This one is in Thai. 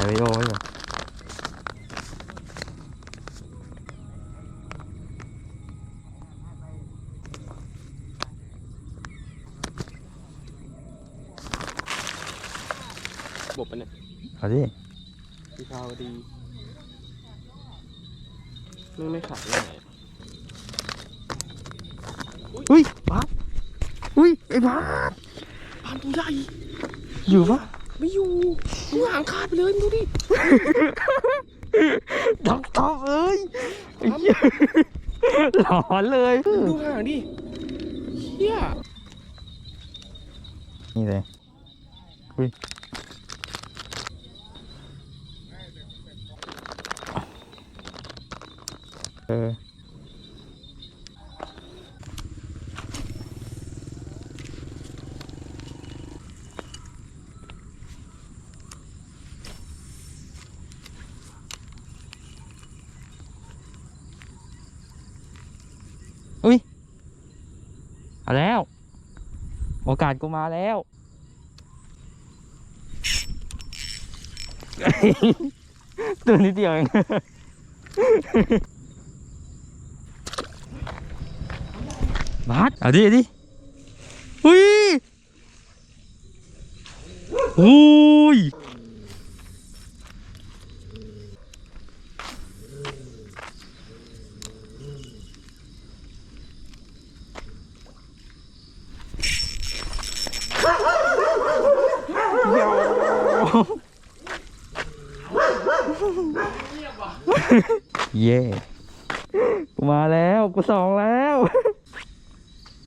ายวิดีโอไว้อยู่บบปะเนี่ยเอาดิพี่พาวดีมึงไม่ขับเลยอุ้ยบ้าสอุ้ยไอ้บ้าสพามตัวใหญ่อยู่ปะ ไม่อยู่มึงหางขาดไปเลยมึงดูดิดับตอบเอ้ยไอ้เหี้ยหลอนเลยมึงดูหางดิเฮียนี่เลยอุ้ยเออาแล้ว โอกาสกูมาแล้วตัวนิดเดียวเองบาสเอาดิเอาดิอุ้ยอู้ย เย่กูมาแล้ว กูสองแล้ว